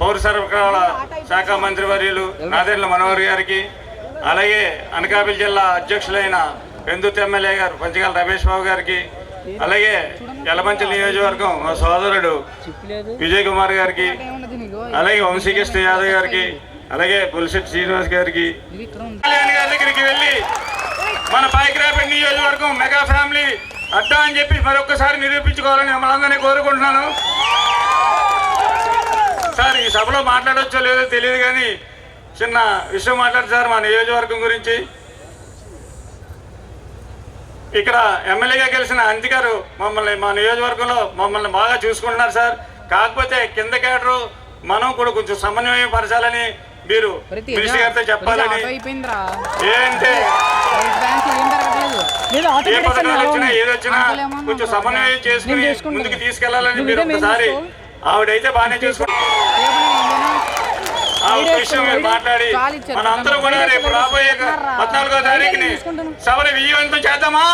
పౌర సరఫరాల శాఖ మంత్రి వర్యులు నాదేళ్ళ మనోహర్ గారికి అలాగే అనకాపల్లి జిల్లా అధ్యక్షులైన పెందుతు ఎమ్మెల్యే గారు పంచగాల రమేష్ బాబు గారికి అలాగే యలమంచి నియోజకవర్గం మా సోదరుడు విజయ్ కుమార్ గారికి అలాగే వంశీకృష్ణ యాదవ్ గారికి అలాగే పులిశెట్టి శ్రీనివాస్ గారికి. గారి దగ్గరికి వెళ్ళి మన పైకిరాపేట నియోజకవర్గం మెగా ఫ్యామిలీ అడ్డా అని చెప్పి మరొకసారి నిరూపించుకోవాలని మనందరినీ కోరుకుంటున్నాను. సభలో మాట్లాడొచ్చో లేదో తెలియదు కానీ చిన్న విషయం మాట్లాడు సార్ మా నియోజకవర్గం గురించి. ఇక్కడ ఎమ్మెల్యేగా గెలిచిన అంతి గారు మమ్మల్ని మా నియోజకవర్గంలో మమ్మల్ని బాగా చూసుకుంటున్నారు సార్. కాకపోతే కింద కేటరు మనం కూడా కొంచెం సమన్వయం పరచాలని మీరు మినిస్టర్ గారితో చెప్పాలని అయిపోయిందిరా ఏంటంటే ఏం పథకాలు వచ్చినా ఏది వచ్చినా అంతలేమన్నా కొంచెం సమన్వయం చేసుకుని. ముందుకు తీసుకెళ్ళాలని మీరు ఒకసారి. ఆవిడైతే బాగానే చూసుకుంటారు విషయం మాట్లాడి చాలు ఇచ్చారు. మన అందరూ కూడా రేపు రాబోయే పద్నాలుగో తారీఖుని సభను విజయవంతం చేద్దామా